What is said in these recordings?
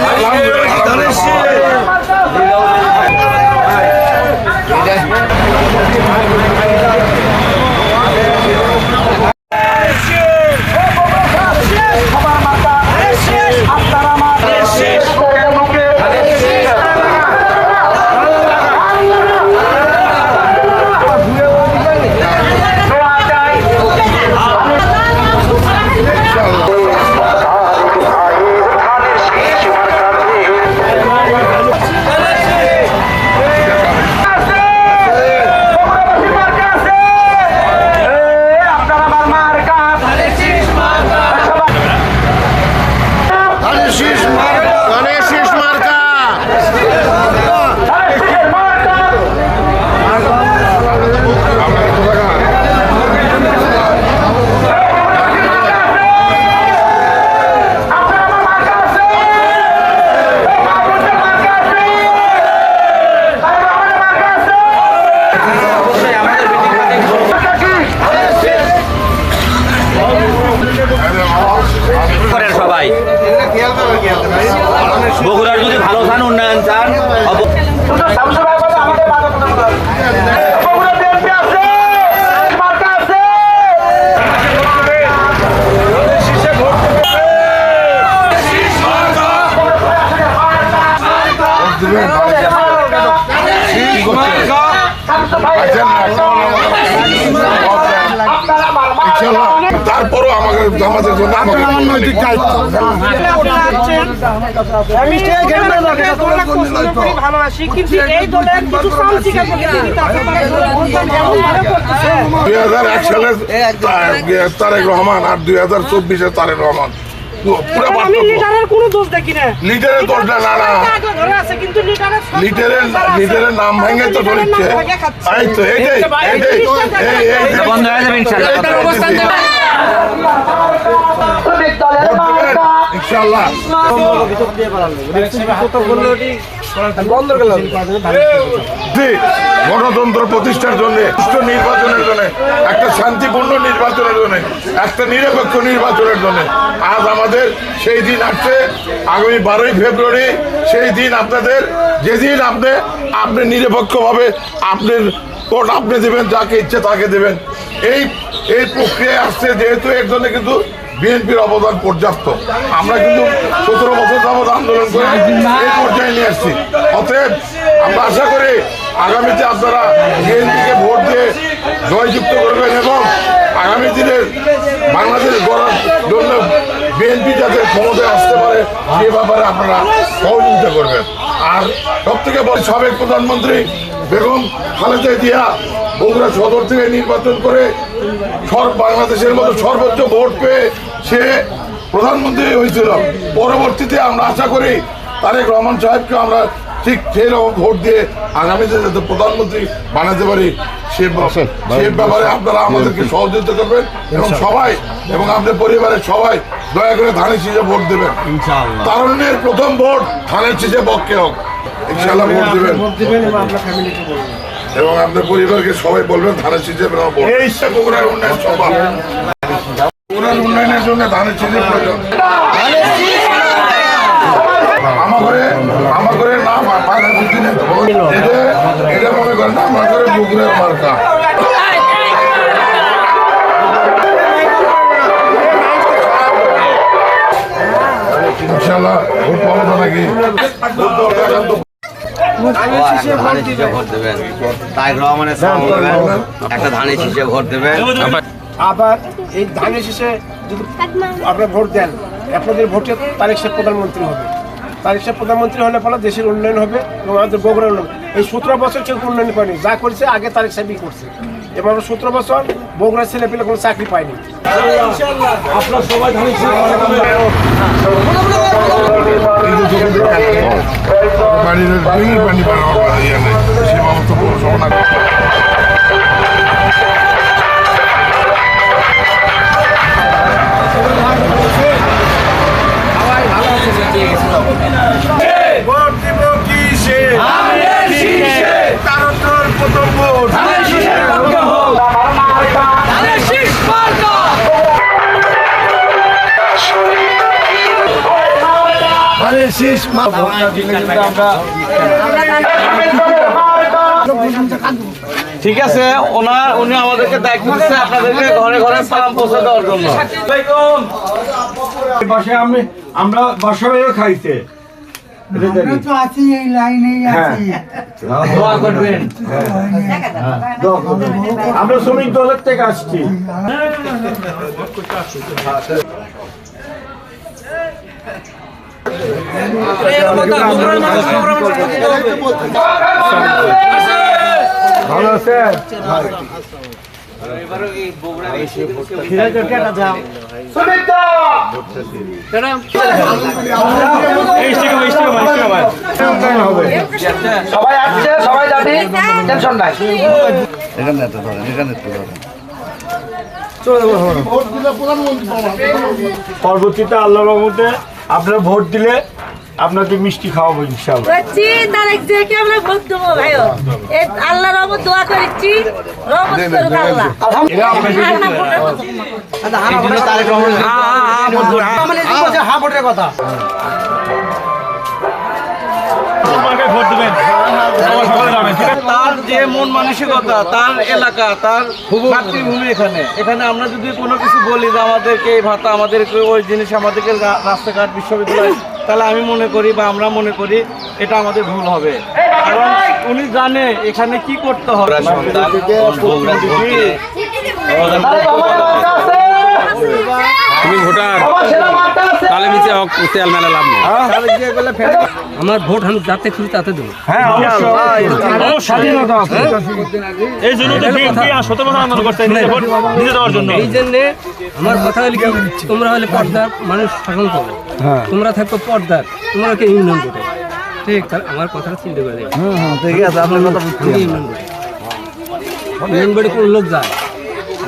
আমি বগুড়ার যদি ভালো চান উন্নয়ন চান অব- তারপরও আমাকে আমাদের জন্য আমাকে নৈতিক দায়িত্ব। দুই হাজার এক সালে তারেক রহমান আর দুই হাজার চব্বিশে তারেক রহমান। আমি লিডারের কোনো দোষ দেখি না। লিডারের দোষ না, না, না। আগে ধরে আছে কিন্তু লিডারের লিডারের লিডারের নাম ভেঙে তো এইটাই এইটাই এই এই বন্ধ হয়ে যাবে ইনশাআল্লাহ গণতন্ত্র প্রতিষ্ঠার জন্য সুষ্ঠু নির্বাচনের জন্য একটা শান্তিপূর্ণ নির্বাচনের জন্য একটা নিরপেক্ষ নির্বাচনের জন্য। আজ আমাদের সেই দিন আসছে আগামী বারোই ফেব্রুয়ারি সেই দিন আপনাদের যেদিন আপনি আপনি নিরপেক্ষভাবে আপনার ভোট আপনি দেবেন যাকে ইচ্ছে তাকে দেবেন। এই এই প্রক্রিয়ায় আসছে যেহেতু এর জন্য কিন্তু বিএনপির অবদান পর্যাপ্ত। আমরা কিন্তু যাবৎ আন্দোলন করে এই পর্যায়ে নিয়ে আসছি। অতএব আমরা আশা করি আগামীতে আপনারা বিএনপিকে ভোট দিয়ে জয়যুক্ত করবেন এবং আগামী দিনের বাংলাদেশ গড়ার জন্য বিএনপি যাতে ক্ষমতায় আসতে পারে, সে ব্যাপারে আপনারা সহযোগিতা করবেন। আর সব থেকে বড় সাবেক প্রধানমন্ত্রী বেগম খালেদা জিয়া বগুড়া সদর থেকে নির্বাচন করে সর- বাংলাদেশের মতো সর্বোচ্চ ভোট পেয়ে সে প্রধানমন্ত্রী হয়েছিল পরবর্তীতে আমরা আশা করি তারেক রহমান সাহেবকে আমরা ঠিক সেই রকম ভোট দিয়ে আগামীতে যাতে প্রধানমন্ত্রী বানাতে পারি সে সে ব্যাপারে আপনারা আমাদেরকে সহযোগিতা করবেন এবং সবাই এবং আপনার পরিবারের সবাই দয়া করে ধানের শীষে ভোট দেবেন। তারুণ্যের প্রথম ভোট ধানের শীষে পক্ষে হোক। ইনশাল্লাহ ভোট দেবেন। এবং আপনার পরিবারকে সবাই বলবেন ধানের শীষে ভোট। উন্নয়নের জন্য ধানের শীষের প্রয়োজন। আমার আমার পায়রা বুদ্ধি নেই এটা এটা মনে করেন না আমার মার্কা। ইনশাল্লাহ ভোট পাবো তো নাকি? একটা ধানের শীষে ভোট দেবেন। আবার এই ধানের শেষে যদি আপনারা ভোট দেন, আপনাদের ভোটে তারেক সাহেব প্রধানমন্ত্রী হবে। তারেক সাহেব প্রধানমন্ত্রী হলে ফলে দেশের উন্নয়ন হবে এবং আমাদের বগুড়ার উন্নয়ন এই সতেরো বছর কেউ উন্নয়ন করেনি। যা করেছে, আগে তারেক সাহেবই করছে। এবং আমরা সতেরো বছর বগুড়ার ছেলে পেলে কোনো চাকরি পাওয়া ইয়ে নেই সে সমস্ত পৌরসভা না ভোট দিব কিসে তারতর প্রথম ভোট মানে শেষ মা ঠিক আছে ওনার উনি আমাদেরকে দায়িত্ব দিচ্ছে আপনাদেরকে ঘরে ঘরে সালাম পৌঁছে দেওয়ার জন্য। বাসায় আমি আমরা বাসায়ও খাইতে আমরা আছি এই লাইনেই আছি। আমরা শ্রমিক দলের থেকে আসছি। ভালো আছেন? সুমিত্রা সবাই আসছে সবাই যাবি টেনশন নাই। পরবর্তীতে আল্লাহ রহমতে আপনারা ভোট দিলে আপনাকে মিষ্টি খাওয়াবো ইনশাল্লাহ। বলছি তারেক জিয়াকে আমরা ভোট দেবো ভাই এই আল্লাহর রহমত দোয়া করেছি রহমত করুক আল্লাহ। তার যে মন মানসিকতা তার এলাকা তার মাতৃভূমি এখানে। এখানে আমরা যদি কোনো কিছু বলি যে আমাদেরকে এই ভাতা আমাদেরকে ওই জিনিস আমাদেরকে রাস্তাঘাট বিশ্ববিদ্যালয় তাহলে আমি মনে করি বা আমরা মনে করি এটা আমাদের ভুল হবে। কারণ উনি জানে এখানে কি করতে হবে। তুমি ভোটার। তাহলে নিচে তেল মেলা লাভ নেই। আমার ভোট আমি যাতে খুশি তাতে দেবো। হ্যাঁ এই জন্য এই জন্য আমার কথা হলে কি তোমরা হলে পর্দার মানুষ শাসন করো। তোমরা থাকো পর্দার তোমরা কে ইউনিয়ন করে। ঠিক তাহলে আমার কথাটা চিন্তা করে ঠিক আছে আপনার কথা ইউনিয়ন করে। ইউনিয়ন বাড়ি কোন লোক যায়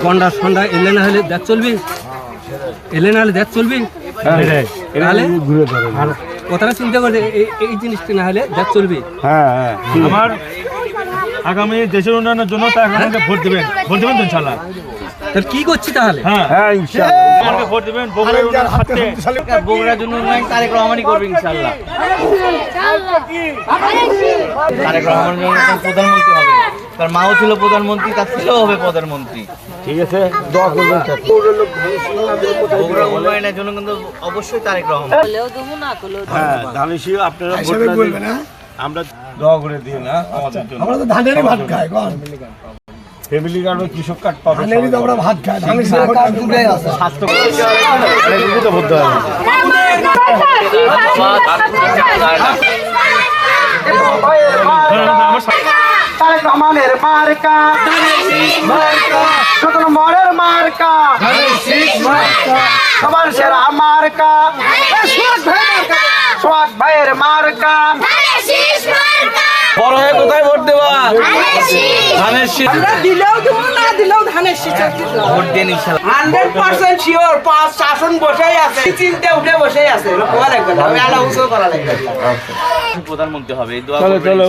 গন্ডা সন্ডা এলে না হলে দেখ চলবি। এলে না হলে দেখ চলবি তাহলে কথাটা চিন্তা করে এই জিনিসটা না হলে দেখ চলবি হ্যাঁ হ্যাঁ আমার আগামী দেশের উন্নয়নের জন্য তার আমাকে ভোট দেবেন ভোট দেবেন তো ইনশাল্লাহ তাহলে কি করছি তাহলে হ্যাঁ হ্যাঁ আমাকে ভোট দেবেন বগুড়ার উন্নয়ন স্বার্থে বগুড়ার জন্য উন্নয়ন তারেক রহমানই করবে ইনশাল্লাহ তারেক এখন প্রধানমন্ত্রী হবে তার মাও ছিল প্রধানমন্ত্রী তার ছেলেও হবে প্রধানমন্ত্রী। ঠিক আছে দোয়া করবেন বগুড়ার উন্নয়নের জন্য কিন্তু অবশ্যই তারেক রহমান। হ্যাঁ ধানেশি আপনারা ভোট আমরা দোয়া করে দিই না আমাদের জন্য। আমরা তো ধানেরই ভাত খাই ফ্যামিলি কৃষক কার্ড পাবে ধানেরই তো আমরা ভাত খাই ধানের সাথে দুটোই আছে। স্বাস্থ্য তো ভোট দেওয়া হবে। তারেক রহমানের মার্কা। শুধু মরের মার্কা। সবার সেরা মার্কা। সোহাগ ভাইয়ের মার্কা। বড় হয়ে কোথায় ভোট দেবা? ধানের শীষ। আমরা দিলেও দেবো না দিলেও ধানের শীষে ভোট দিয়ে হান্ড্রেড পার্সেন্ট শিওর পাঁচ শাসন বসেই আছে। চিন্তা উঠে বসেই আছে লাগবে না? আমি করা লাগবে প্রধানমন্ত্রী হবে এই দোয়া চলো চলো